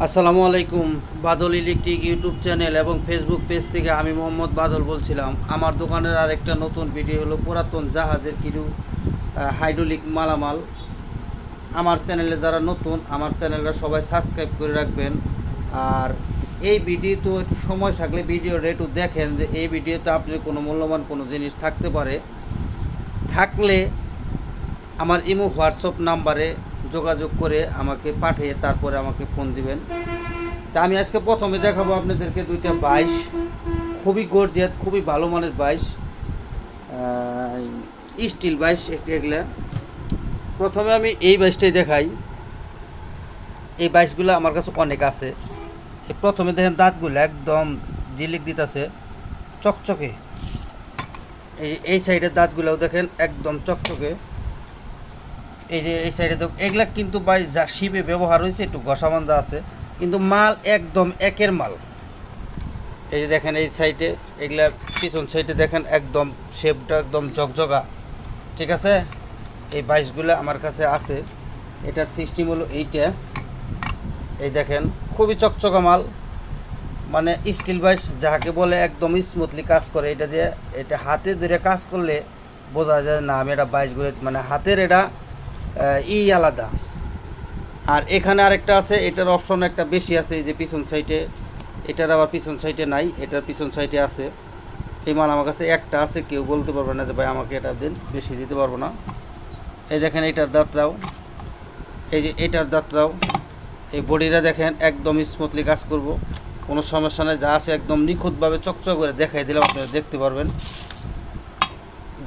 আসসালামু আলাইকুম, Badal electric YouTube channel এবং ফেসবুক পেজ থেকে আমি মোহাম্মদ বাদল বলছিলাম। আমার দোকানের আরেকটা নতুন ভিডিও হলো পুরাতন জাহাজের কিছু হাইড্রোলিক মালামাল। আমার চ্যানেলে যারা নতুন, আমার চ্যানেলটা সবাই সাবস্ক্রাইব করে রাখবেন। আর এই ভিডিও তো একটু সময় থাকলে ভিডিওটা একটু দেখেন যে এই ভিডিওতে আপনার কোনো মূল্যবান কোনো জিনিস থাকতে পারে। থাকলে আমার ইমো, হোয়াটসঅ্যাপ নাম্বারে যোগাযোগ করে আমাকে পাঠিয়ে তারপরে আমাকে ফোন দিবেন। তা আমি আজকে প্রথমে দেখাবো আপনাদেরকে দুইটা বাইশ। খুবই গর্জিয়াত খুবই ভালো মানের বাইশ। স্টিল বাইশ একটু এগুলা। প্রথমে আমি এই বাইশটাই দেখাই। এই বাইশগুলো আমার কাছে অনেক আছে। এই প্রথমে দেখেন দাঁতগুলো একদম জিলিক দিতেছে, চকচকে। এই এই সাইডের দাঁতগুলোও দেখেন একদম চকচকে। এই যে, এই সাইডে তো এগুলা কিন্তু বাই যা শিপে ব্যবহার হয়েছে, একটু ঘষামান্দা আছে। কিন্তু মাল একদম একের মাল। এই যে দেখেন এই সাইডে এগুলা পিছন সাইডে দেখেন একদম শেপটা একদম জকজকা ঠিক আছে? এই বাইশগুলো আমার কাছে আছে। এটার সিস্টেম হলো এইটা। এই দেখেন, খুবই চকচকা মাল। মানে স্টিল বাইশ যাকে বলে একদম স্মুথলি কাজ করে, এটা দিয়ে, এটা হাতে ধরে কাজ করলে বোঝা যায় না আমি এটা বাইশ মানে হাতের এটা ই আলাদা। আর এখানে আরেকটা আছে, এটার অপশন একটা বেশি আছে, এই যে পিছন সাইডে এটার আবার পিছন সাইডে নাই, এটার পিছন সাইডে আছে। এই মাল আমার কাছে একটা আছে, কেউ বলতে পারবে না যে, ভাই, আমাকে এটা দিন, বেশি দিতে পারব না। এই দেখেন, এটার দাঁতরাও এই যে এটার দাঁতরাও এই বডিটা দেখেন, একদম স্মুথলি কাজ করব। কোনো সমস্যা নেই, যা আছে একদম নিখুঁতভাবে চকচক করে দেখাই দিলাম, আপনারা দেখতে পারবেন।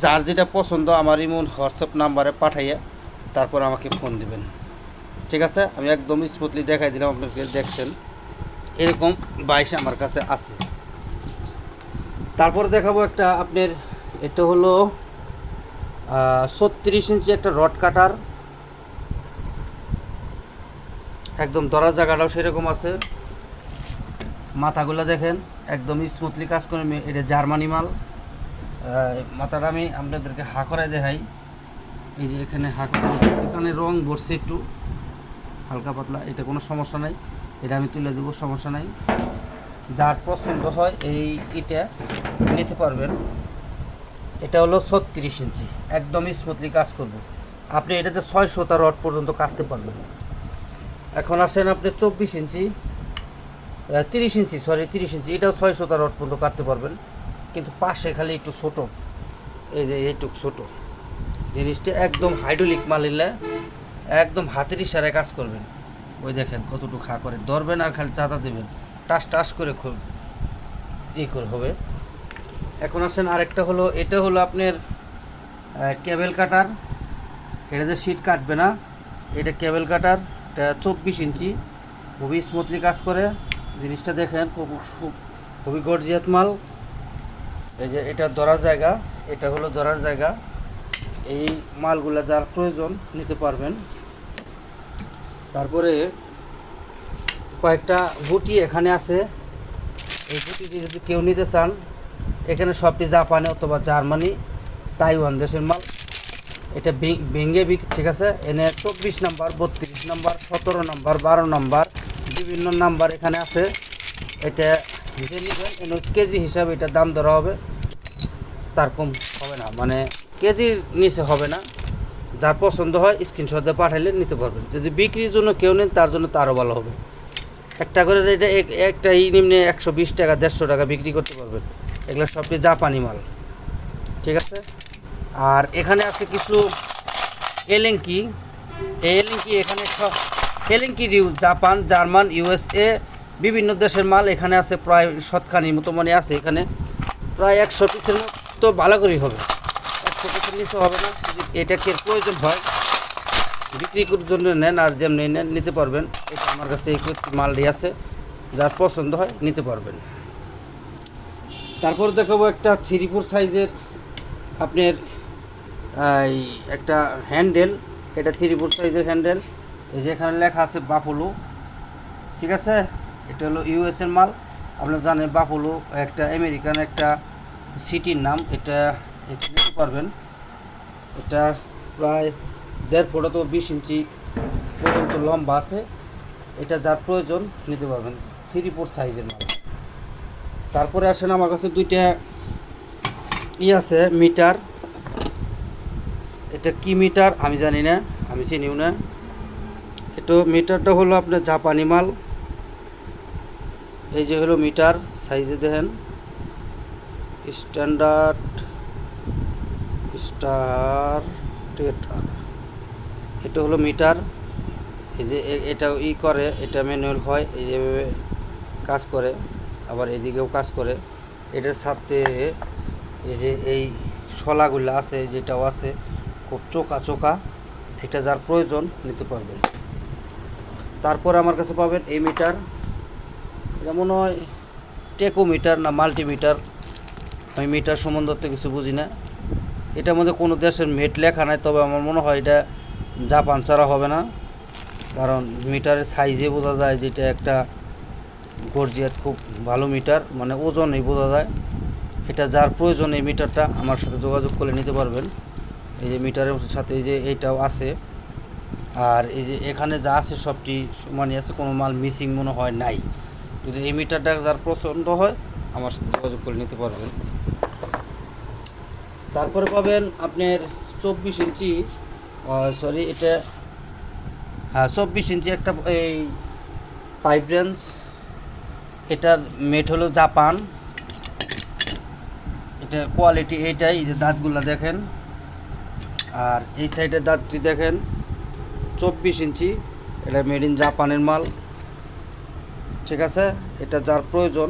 যার যেটা পছন্দ আমার ইমন হোয়াটসঅ্যাপ নাম্বারে পাঠাইয়া তারপর আমাকে ফোন দিবেন। ঠিক আছে? আমি একদম স্মুথলি দেখাই দিলাম আপনাকে দেখছেন। এরকম বাইশ আমার কাছে আছে। তারপর দেখাবো একটা আপনার, এটা হলো ছত্রিশ ইঞ্চি একটা রড কাটার একদম দরার জায়গাটাও সেরকম আছে। মাথাগুলো দেখেন, একদম স্মুথলি কাজ করে, এটা জার্মানি মাল। মাথাটা আমি আপনাদেরকে হা করায় দেখাই। এই যে এখানে হা এখানে রং বসছে একটু, হালকা পাতলা, এটা কোনো সমস্যা নাই। এটা আমি তুলে দেবো, সমস্যা নাই। যার পছন্দ হয় এই এটা নিতে পারবেন। এটা হলো ছত্রিশ ইঞ্চি, একদম স্মুথলি কাজ করব। আপনি এটাতে ছয় শোতা রড পর্যন্ত কাটতে পারবেন। এখন আসেন আপনি চব্বিশ ইঞ্চি তিরিশ ইঞ্চি সরি তিরিশ ইঞ্চি, এটাও ছয় শোতা রড পর্যন্ত কাটতে পারবেন। কিন্তু পাশে খালি একটু ছোটো, এই যে এইটুক ছোটো। জিনিসটা একদম হাইড্রোলিক মালিলে একদম হাতের ইশারায় কাজ করবেন। ওই দেখেন কতটুকু খা করে। ধরবেন আর খালি চাঁদা দেবেন। টাস টাস করে খুব ই করে হবে। এখন আসেন আরেকটা হলো, এটা হলো আপনার কেবেল কাটার এটাতে সিট কাটবে না, এটা কেবেল কাটার এটা চব্বিশ ইঞ্চি। খুবই স্মুথলি কাজ করে। জিনিসটা দেখেন খুব খুবই গর্জিয়াত মাল। এই যে এটা ধরার জায়গা, এটা হলো ধরার জায়গা। এই মালগুলো যার প্রয়োজন নিতে পারবেন। তারপরে কয়েকটা গুটি এখানে আছে। এই গুটিটি যদি কেউ নিতে চান, এখানে সবটি জাপানি অথবা জার্মানি, তাইওয়ান দেশের মাল। এটা ভেঙে ঠিক আছে? এনে চব্বিশ নাম্বার, বত্রিশ নাম্বার, সতেরো নাম্বার, বারো নাম্বার, বিভিন্ন নাম্বার এখানে আছে। এটা যে নেবেন, এনে কেজি হিসাবে এটা দাম ধরা হবে। তার কম হবে না মানে কেজির নিচে হবে না। যার পছন্দ হয় স্ক্রিনশট দিয়ে পাঠাইলে নিতে পারবেন। যদি বিক্রির জন্য কেউ নেন, তার জন্য তো আরও ভালো হবে। একটা করে এটা এক- একটা এই নিম্নে একশো বিশ টাকা, দেড়শো টাকা বিক্রি করতে পারবেন। এগুলো সবটি জাপানি মাল। ঠিক আছে? আর এখানে আছে কিছু এলেঙ্কি। এলেঙ্কি এখানে সব এলেঙ্কি জাপান, জার্মান ইউএসএ বিভিন্ন দেশের মাল এখানে আছে, প্রায় শতখানির মতো মনে আছে এখানে। প্রায় একশো পিসের মতো ভালো করেই হবে। একশো পিসের হবে না এটাকে প্রয়োজন হয়? বিক্রি করার জন্য নেন আর যেমনি নেন, নিতে পারবেন। এটা আমার কাছে এই মালটি আছে, যার পছন্দ হয় নিতে পারবেন। তারপর দেখাবো একটা থ্রি ফোর সাইজের আপনার এই একটা হ্যান্ডেল। এটা থ্রি ফোর সাইজের হ্যান্ডেল। এই যে এখানে লেখা আছে বাফুলো। ঠিক আছে? এটা হলো ইউএসের মাল। আপনারা জানেন বাফুলো একটা আমেরিকান একটা সিটির নাম। এটা নিতে পারবেন। এটা প্রায় দেড় ফুট তো বিশ ইঞ্চি পর্যন্ত লম্বা আছে। এটা যার প্রয়োজন নিতে পারবেন থ্রি ফোর সাইজের মাল। তারপরে আসেন আমার কাছে দুইটা ই আছে, মিটার। এটা কি মিটার আমি জানি না, আমি চিনিও না। এটা মিটারটা হলো আপনার জাপানি মাল। এই যে হলো মিটার সাইজে দেখেন। স্ট্যান্ডার্ড স্টার এটা হলো মিটার। এই যে এটা ই করে, এটা ম্যানুয়াল হয়, এই যেভাবে কাজ করে, আবার এদিকেও কাজ করে। এটার সাথে এই যে এই শলাগুলো আছে, যেটাও আছে, খুব চোকা চোকা, এটা যার প্রয়োজন, নিতে পারবেন। তারপর আমার কাছে পাবেন এই মিটার। এটা মনে হয় টেকোমিটার না মাল্টিমিটার। আমি মিটার সম্বন্ধে কিছু বুঝি না। এটার মধ্যে কোনো দেশের মেট লেখা নাই, তবে আমার মনে হয় এটা জাপান ছাড়া হবে না। কারণ মিটারের সাইজে বোঝা যায় যেটা একটা গর্জিয়াত খুব ভালো মিটার মানে ওজনেই বোঝা যায়। এটা যার প্রয়োজন এই মিটারটা, আমার সাথে যোগাযোগ করে নিতে পারবেন। এই যে মিটারের সাথে এই যে এইটাও আছে। আর এই যে এখানে যা আছে সবটি সমানই আছে, কোনো মাল মিসিং মনে হয় নাই। যদি এই মিটারটা যার পছন্দ হয়, আমার সাথে যোগাযোগ করে নিতে পারবেন। তারপরে পাবেন আপনার চব্বিশ ইঞ্চি সরি এটা হ্যাঁ চব্বিশ ইঞ্চি একটা, এই পাইপ রেঞ্জ। এটার মেট হলো জাপান। এটা কোয়ালিটি এইটাই, এই যে দাঁতগুলো দেখেন। আর এই সাইডের দাঁতটি দেখেন, চব্বিশ ইঞ্চি। এটা মেড ইন জাপানের মাল। ঠিক আছে? এটা যার প্রয়োজন।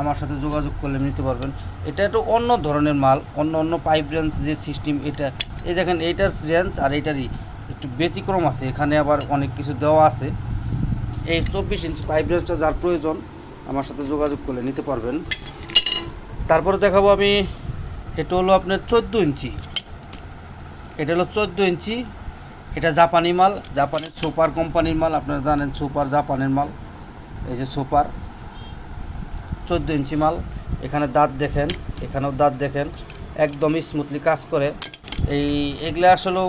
আমার সাথে যোগাযোগ করলে নিতে পারবেন। এটা একটু অন্য ধরনের মাল, অন্য অন্য পাইপ রেঞ্জ যে সিস্টেম এটা। এই দেখেন, এইটার রেঞ্জ আর এইটারই একটু ব্যতিক্রম আছে। এখানে আবার অনেক কিছু দেওয়া আছে। এই চব্বিশ ইঞ্চি পাইপ রেঞ্জটা যার প্রয়োজন, আমার সাথে যোগাযোগ করলে নিতে পারবেন। তারপরে দেখাবো আমি, এটা হলো আপনার চোদ্দ ইঞ্চি এটা হলো চোদ্দ ইঞ্চি এটা জাপানি মাল, জাপানের সুপার কোম্পানির মাল, আপনারা জানেন সুপার জাপানের মাল। এই যে সুপার। চোদ্দ ইঞ্চি মাল। এখানে দাঁত দেখেন, এখানেও দাঁত দেখেন। একদম স্মুথলি কাজ করে। এই, এগুলো আসলেও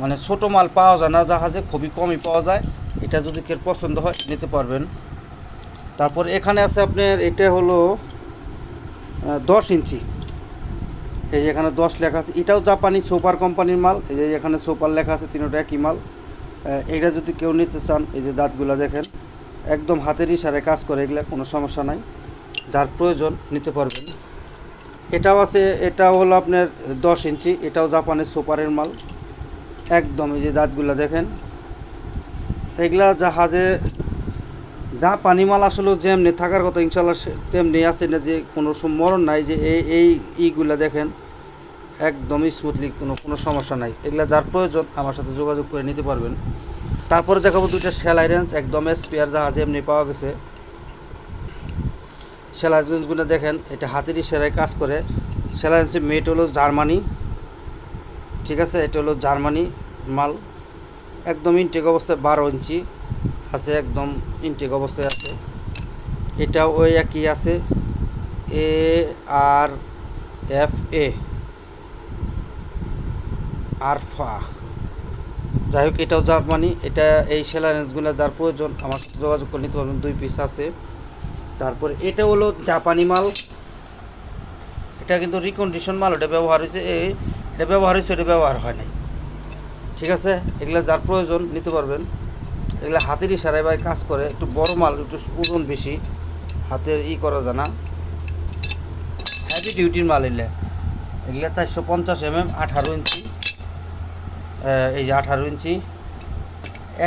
মানে ছোট মাল পাওয়া যায় না, জাহাজে খুবই কমই পাওয়া যায়। এটা যদি কেউ পছন্দ হয়, নিতে পারবেন। তারপর এখানে আছে আপনার, এটা হলো দশ ইঞ্চি। এই যে এখানে দশ লেখা আছে। এটাও জাপানি সোপার কোম্পানির মাল। এই যে এখানে সোপার লেখা আছে, তিনটা একই মাল। এটা যদি কেউ নিতে চান, এই যে দাঁতগুলো দেখেন, একদম হাতের ইশারায় কাজ করে, এগুলো কোনো সমস্যা নাই। যার প্রয়োজন নিতে পারবেন। এটাও আছে, এটাও হলো আপনার দশ ইঞ্চি, এটাও জাপানের সুপারের মাল। একদম এই যে দাঁতগুলো দেখেন। এগুলা জাহাজে যা পানি মাল আসলে যেমনি থাকার কথা ইনশাল্লাহ তেমনি আছে না যে কোনো মরণ নাই যে এই এই ইগুলা দেখেন, একদম স্মুথলি কোনো কোনো সমস্যা নাই। এগুলা যার প্রয়োজন আমার সাথে যোগাযোগ করে নিতে পারবেন। তারপরে দেখাবো দুইটা সেলাই রেঞ্জ একদম স্পেয়ার জাহাজে এমনি পাওয়া গেছে। সেলাই রেঞ্জগুলো দেখেন, এটা হাতেরই সেলাই কাজ করে। সেলাই রেঞ্জের মেট হলো জার্মানি, ঠিক আছে? এটা হলো জার্মানি মাল। একদম ইনটেক অবস্থায় বারো ইঞ্চি আছে, একদম ইনটেক অবস্থায় আছে। এটাও ওই একই আছে, এ আর এফ এ। আরফা। যাই হোক, এটাও জার্মানি, এটা এই সেলাই রেঞ্জগুলো যার প্রয়োজন, আমার যোগাযোগ করে নিতে পারবেন, দুই পিস আছে। তারপরে এটা হলো জাপানি মাল। এটা কিন্তু রিকন্ডিশন মাল, এটা ব্যবহার হয়েছে এটা ব্যবহার হয়েছে, এটা ব্যবহার হয় নাই। ঠিক আছে? এগুলা যার প্রয়োজন, নিতে পারবেন। এগুলা হাতের ইশারায় ভাই কাজ করে। একটু বড় মাল, একটু ওজন বেশি, হাতের ই করা যায় না। হ্যাভি ডিউটির মাল এগুলা। এগুলা চারশো পঞ্চাশ এম এম আঠারো ইঞ্চি। এই যে আঠারো ইঞ্চি।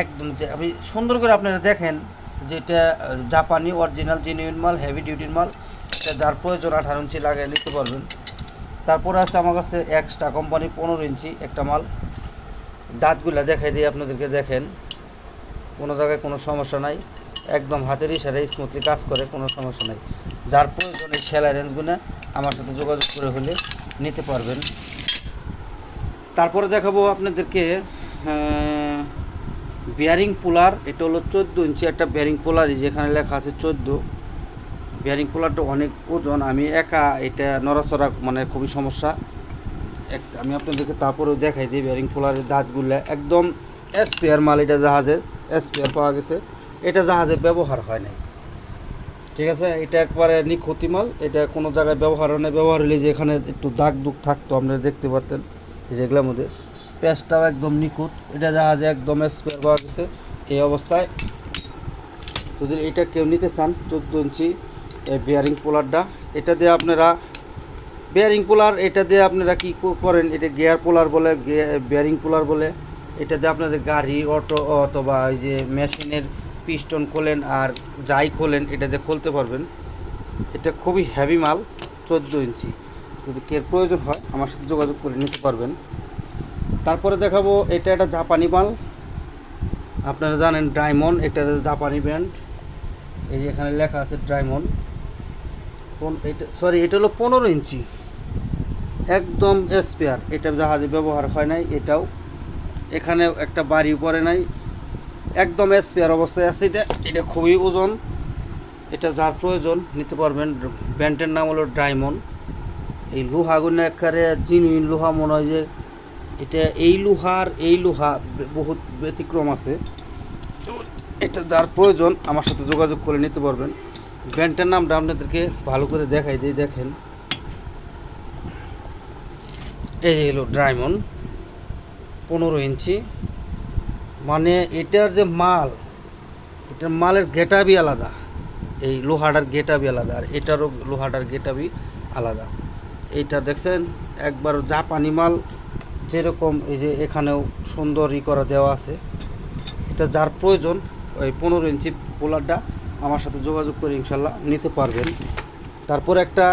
একদম আমি সুন্দর করে আপনারা দেখেন যে এটা আহ, জাপানি অরিজিনাল জেনুইন মাল হেভি ডিউটির মাল এটা যার প্রয়োজন আঠারো ইঞ্চি লাগিয়ে নিতে পারবেন। তারপরে আছে আমার কাছে এক্সট্রা কোম্পানি পনেরো ইঞ্চি একটা মাল। দাঁতগুলা দেখাই দিয়ে আপনাদেরকে দেখেন। কোনো জায়গায় কোনো সমস্যা নাই। একদম হাতের ইশারায় স্মুথলি কাজ করে কোনো সমস্যা নাই। যার প্রয়োজন এই সেলাই রেঞ্জগুলো আমার সাথে যোগাযোগ করে হলে নিতে পারবেন। তারপরে দেখাবো আপনাদেরকে বিয়ারিং পোলার এটা হলো চোদ্দ ইঞ্চি একটা বিয়ারিং পোলার যেখানে লেখা আছে চোদ্দ। বিয়ারিং পোলারটা অনেক ওজন, আমি একা এটা নড়াচড়া মানে খুবই সমস্যা। একটা, আমি আপনাদেরকে তারপরেও দেখাই দিই বিয়ারিং পোলারের দাঁতগুলো। একদম স্পেয়ার মাল এটা জাহাজের স্পেয়ার পাওয়া গেছে। এটা জাহাজে ব্যবহার হয় নাই। ঠিক আছে? এটা একবারে নিখুঁতি মাল, এটা কোনো জায়গায় ব্যবহার হয় না ব্যবহার হলে যে এখানে একটু দাগ দুগ থাকতো, আপনারা দেখতে পারতেন। যেগুলোর মধ্যে। প্যাঁচটাও একদম নিখুঁত। এটা জাহাজে একদম স্পেয়ার পাওয়া গেছে। এই অবস্থায় যদি এটা কেউ নিতে চান, চোদ্দ ইঞ্চি এই বিয়ারিং পোলারটা এটা দিয়ে আপনারা বিয়ারিং পোলার এটা দিয়ে আপনারা কি করেন? এটা গিয়ার পোলার বলে বিয়ারিং পোলার বলে। এটা দিয়ে আপনাদের গাড়ি, অটো অথবা ওই যে মেশিনের পিস্টন খোলেন আর যাই খোলেন, এটা দিয়ে খুলতে পারবেন। এটা খুবই হ্যাভি মাল, চোদ্দ ইঞ্চি। যদি কের প্রয়োজন হয়, আমার সাথে যোগাযোগ করে নিতে পারবেন। তারপরে দেখাবো এটা একটা জাপানি মাল। আপনারা জানেন ডায়মন্ড এটা জাপানি ব্র্যান্ড এই যে এখানে লেখা আছে ডায়মন্ড এটা সরি এটা হলো পনেরো ইঞ্চি। একদম স্পেয়ার এটা জাহাজে ব্যবহার হয় নাই, এটাও। এখানে একটা বাড়ি পড়ে নাই। একদম স্পেয়ার অবস্থায় আছে। এটা এটা খুবই ওজন। এটা যার প্রয়োজন, নিতে পারবেন। ব্যান্ডের নাম হলো ডায়মন্ড এই লোহাগুলো একেবারে জিনুইন লোহা, মনে হয় যে এটা এই লোহার, এই লোহা বহুত ব্যতিক্রম আছে। এটা যার প্রয়োজন, আমার সাথে যোগাযোগ করে নিতে পারবেন। ব্যান্ডের নামটা আপনাদেরকে ভালো করে দেখাই দিয়ে দেখেন। এই যে হলো ডায়মন্ড, পনেরো ইঞ্চি। মানে এটার যে মাল এটার মালের গেটাবই আলাদা। এই লোহাটার গেটাবই আলাদা, আর এটারও লোহাটার গেটাবই আলাদা। এইটা দেখছেন একবার জাপানি মাল যেরকম এই যে এখানেও সুন্দর ই করা দেওয়া আছে। এটা যার প্রয়োজন ওই পনেরো ইঞ্চি পোলারটা আমার সাথে যোগাযোগ করে ইনশাল্লাহ নিতে পারবেন। তারপর একটা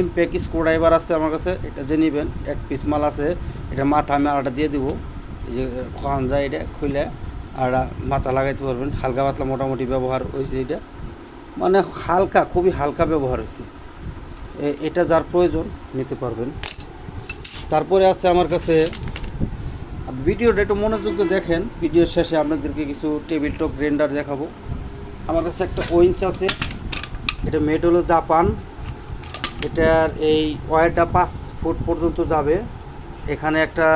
ইমপ্যাক স্ক্রুড্রাইভার আছে আমার কাছে, এটা যে নেবেন, এক পিস মাল আছে, এটা মাথা আমি আলাদা দিয়ে দিব। যে খাওয়ান যায় এটা খুলে, আর মাথা লাগাইতে পারবেন, হালকা পাতলা মোটামুটি ব্যবহার হয়েছে এটা। মানে হালকা, খুবই হালকা ব্যবহার হয়েছে। এটা যার প্রয়োজন, নিতে পারবেন। তারপরে আছে আমার কাছে ভিডিওটা একটু মনোযোগ দেখেন। ভিডিওর শেষে আপনাদেরকে কিছু টেবিল টপ গ্রাইন্ডার দেখাবো। আমার কাছে একটা ওয়েঞ্চ আছে, এটা মেড হলো জাপান এটার এই ওয়ারটা পাঁচ ফুট পর্যন্ত যাবে। এখানে একটা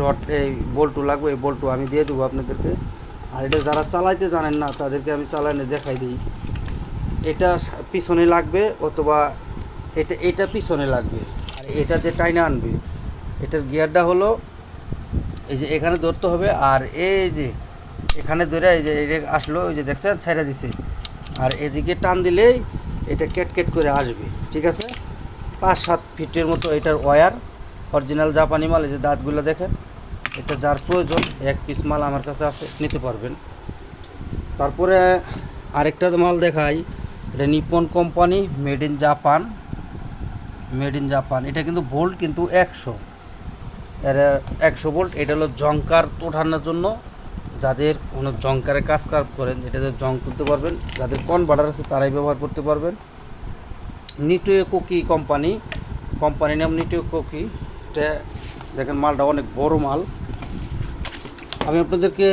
রড এই বল্টু লাগবে, এই বল্টু আমি দিয়ে দেবো আপনাদেরকে। আর এটা যারা চালাইতে জানেন না, তাদেরকে আমি চালানে দেখাই দিই। এটা পিছনে লাগবে অথবা এটা এটা পিছনে লাগবে। আর এটা যে টাইনা আনবে। এটার গিয়ারটা হলো এই যে এখানে ধরতে হবে আর এই যে এখানে ধরে এই যে আসলো ওই যে দেখছেন ছেড়ে দিছে। আর এদিকে টান দিলেই এটা কেট কেট করে আসবে, ঠিক আছে? পাঁচ, সাত ফিটের মতো এটার ওয়্যার অরিজিনাল জাপানি মাল, এই যে দাঁতগুলো দেখেন, এটা যার প্রয়োজন, এক পিস মাল আমার কাছে আছে, নিতে পারবেন। তারপরে আরেকটা মাল দেখাই, এটা Nippon company, made in Japan, made in Japan. এটা কিন্তু ভোল্ট কিন্তু একশো। এর একশো ভোল্ট, এটা হলো জঙ্কার ওঠানোর জন্য। যাদের কোনো জঙ্কারের কাজ করেন এটাতে জং তুলতে পারবেন। যাদের কনভার্টার আছে, তারাই ব্যবহার করতে পারবেন। নিটোয়ে কোকি কোম্পানি কোম্পানি নাম নিটোয়ে কোকি এটা দেখেন, মালটা অনেক বড় মাল। আমি আপনাদেরকে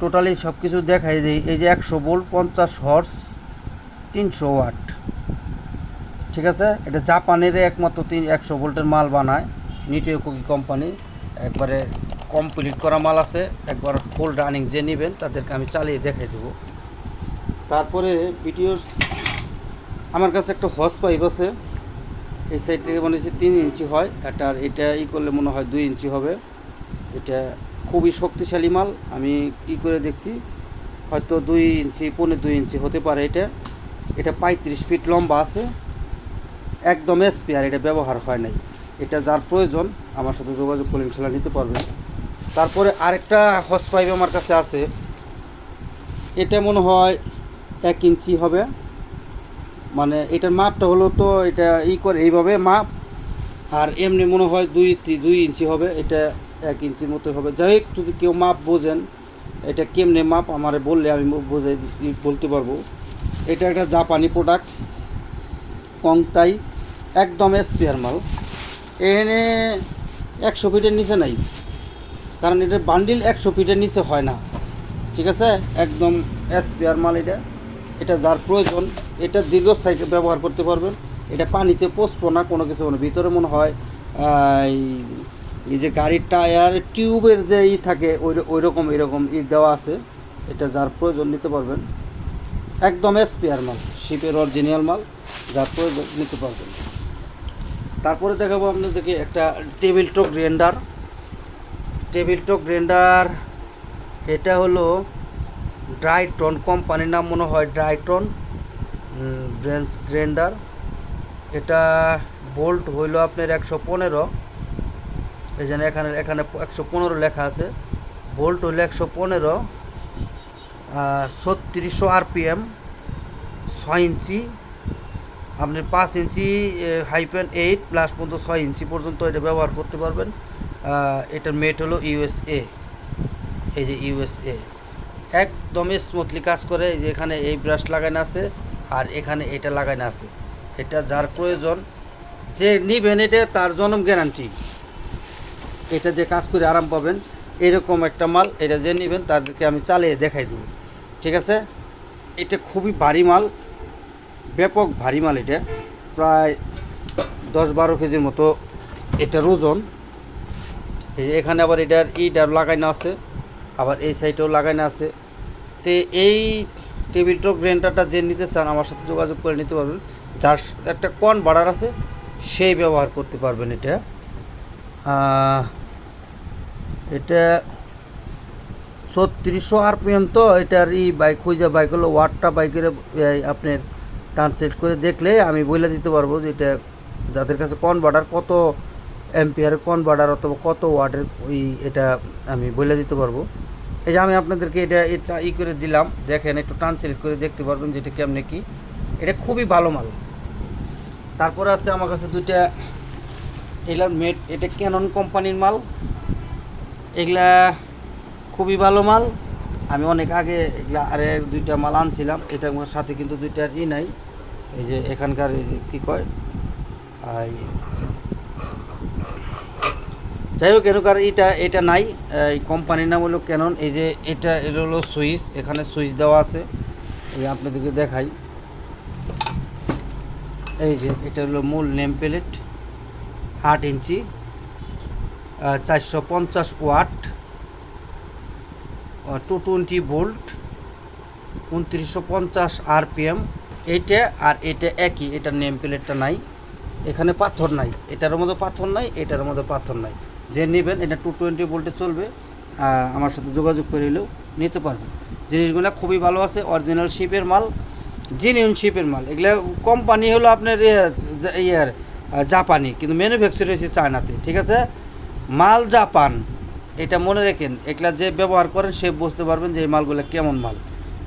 টোটালি সব কিছু দেখাই দিই। এই যে একশো ভোল্ট, পঞ্চাশ হর্স তিনশো ওয়াট ঠিক আছে? এটা জাপানের একমাত্র তিন একশো ভোল্টের মাল বানায়। নিটিও কুকি কোম্পানি একবারে কমপ্লিট করা মাল আছে। একবার ফুল রানিং যে নেবেন, তাদেরকে আমি চালিয়ে দেখাই দেবো। তারপরে ভিডিওর আমার কাছে একটা হস পাইপ আছে। এই সাইড থেকে মনে হচ্ছে তিন ইঞ্চি হয়। এটা আর এটা ই করলে মনে হয় দুই ইঞ্চি হবে। এটা খুবই শক্তিশালী মাল। আমি ই করে দেখছি, হয়তো দুই ইঞ্চি, পৌনে দুই ইঞ্চি হতে পারে এটা। এটা পঁয়ত্রিশ ফিট লম্বা আছে। একদম স্পেয়ার এটা ব্যবহার হয় নাই। এটা যার প্রয়োজন, আমার সাথে যোগাযোগ করে ইনশাল্লাহ নিতে পারবেন তারপরে আরেকটা হস পাইপ আমার কাছে আছে। এটা মনে হয় এক ইঞ্চি হবে। মানে এটার মাপটা হলো তো এটা ই করে এইভাবে মাপ, আর এমনি মনে হয় দুই দুই ইঞ্চি হবে। এটা এক ইঞ্চির মতো হবে। যাই হোক, যদি কেউ মাপ বোঝেন, এটা কেমনে মাপ আমারে বললে আমি বোঝাই বলতে পারব। এটা একটা জাপানি প্রোডাক্ট কংতাই, একদম স্পেয়ার মাল। এখানে একশো ফিটের নিচে নাই। কারণ এটা বান্ডিল একশো ফিটের নিচে হয় না। ঠিক আছে? একদম স্পেয়ার মাল এটা। এটা যার প্রয়োজন, এটা দীর্ঘস্থায়ী ব্যবহার করতে পারবেন। এটা পানিতে পচবো না, কোনো কিছু হবে না। ভিতরে মনে হয় এই- যে গাড়ির টায়ার, টিউবের যে ই থাকে, ওই ওই রকম এরকম ই দেওয়া আছে। এটা যার প্রয়োজন নিতে পারবেন। একদম স্পেয়ার মাল শিপের অরিজিনাল মাল, যার প্রয়োজন নিতে পারবেন। তারপরে দেখাবো আপনাদেরকে একটা table top grinder table top grinder এটা হলো ড্রাইটন কোম্পানির নাম মনে হয় ড্রাইটন ব্রেঞ্চ গ্রাইন্ডার এটা বোল্ট হইল আপনার একশো পনেরো। এই জন্য এখানে এখানে একশো পনেরো লেখা আছে। বোল্ট হইল একশো পনেরো ছত্রিশশো আরপিএম, ছয় ইঞ্চি। আপনি পাঁচ ইঞ্চি হাইপেন এইট প্লাস পর্যন্ত ছয় ইঞ্চি পর্যন্ত এটা ব্যবহার করতে পারবেন। এটার মেট হলো ইউএসএ এই যে ইউএসএ একদমই স্মুথলি কাজ করে যে এখানে এই ব্রাশ লাগানো আছে আর এখানে এটা লাগানো আছে। এটা যার প্রয়োজন, যে নিবেন এটা তার জন্ম গ্যারান্টি এটা দিয়ে কাজ করে আরাম পাবেন। এরকম একটা মাল এটা যে নেবেন তাদেরকে আমি চালিয়ে দেখাই দেবো। ঠিক আছে? এটা খুবই ভারী মাল। ব্যাপক ভারী মাল এটা। প্রায় দশ বারো কেজির মতো এটার ওজন। এখানে আবার এটার ইটা লাগানো আছে, আবার এই সাইডেও লাগানো আছে। তো এই টেবিল টপ গ্রাইন্ডারটা যে নিতে চান, আমার সাথে যোগাযোগ করে নিতে পারবেন। যার একটা কন বাড়ার আছে, সেই ব্যবহার করতে পারবেন এটা। এটা ছত্রিশশো আরপিএম তো এটার ই বাইক, খুঁজে বাইক হলো, ওয়াটটা বাইকের আপনার ট্রান্সলেট করে দেখলে আমি বলে দিতে পারব যে এটা যাদের কাছে কনভার্টার কত এম্পিয়ারের কনভার্টার অথবা কত ওয়াটের ওই এটা আমি বলে দিতে পারব। এই যে আমি আপনাদেরকে এটা এটা ই করে দিলাম। দেখেন, একটু ট্রান্সলেট করে দেখতে পারবেন যেটা কেমনে কি। এটা খুবই ভালো মাল। তারপরে আছে আমার কাছে দুইটা এগুলার মেড এটা ক্যানন কোম্পানির মাল। এগুলা খুবই ভালো মাল। আমি অনেক আগে এগুলা আরে দুইটা মাল আনছিলাম। এটার সাথে কিন্তু দুইটার ই নাই। এই যে এখানকার এই যে কী কয়? যাই হোক, এরকম এটা এটা নাই। এই কোম্পানির নাম হলো ক্যানন এই যে এটা এটা হলো সুইচ। এখানে সুইচ দেওয়া আছে। এই আপনাদেরকে দেখাই। এই যে এটা হলো মূল নেম প্লেট। আট ইঞ্চি। চারশো পঞ্চাশ ওয়াট। টু টোয়েন্টি ভোল্ট উনত্রিশশো পঞ্চাশ আরপিএম। এইটা আর এটা একই এটার নেম প্লেটটা নাই। এখানে পাথর নাই এটার মধ্যে পাথর নাই এটার মধ্যে পাথর নাই। যে নেবেন এটা টু টোয়েন্টি ভোল্টে চলবে আমার সাথে যোগাযোগ করে নিলেও নিতে পারবেন। জিনিসগুলো খুবই ভালো আছে অরিজিনাল শিপের মাল জেনিউন শিপের মাল। এগুলো কোম্পানি হলো আপনার ইয়ে, ইয়ার জাপানি কিন্তু ম্যানুফ্যাকচার হয়েছে চায়নাতে ঠিক আছে? মাল জাপান এটা মনে রেখেন এগুলা যে ব্যবহার করেন সে বুঝতে পারবেন যে এই মালগুলো কেমন মাল।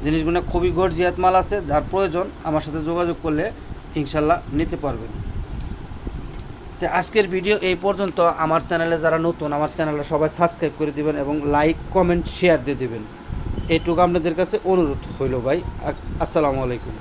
জিনিসগুলো খুবই গর্জিয়াত মাল আছে, যার প্রয়োজন আমার সাথে যোগাযোগ করলে ইনশাল্লাহ নিতে পারবেন। তো আজকের ভিডিও এই পর্যন্ত। আমার চ্যানেলে যারা নতুন, আমার চ্যানেলে সবাই সাবস্ক্রাইব করে দিবেন এবং লাইক, কমেন্ট, শেয়ার দিয়ে দেবেন। এইটুকু আপনাদের কাছে অনুরোধ হইল ভাই। আসসালামু আলাইকুম।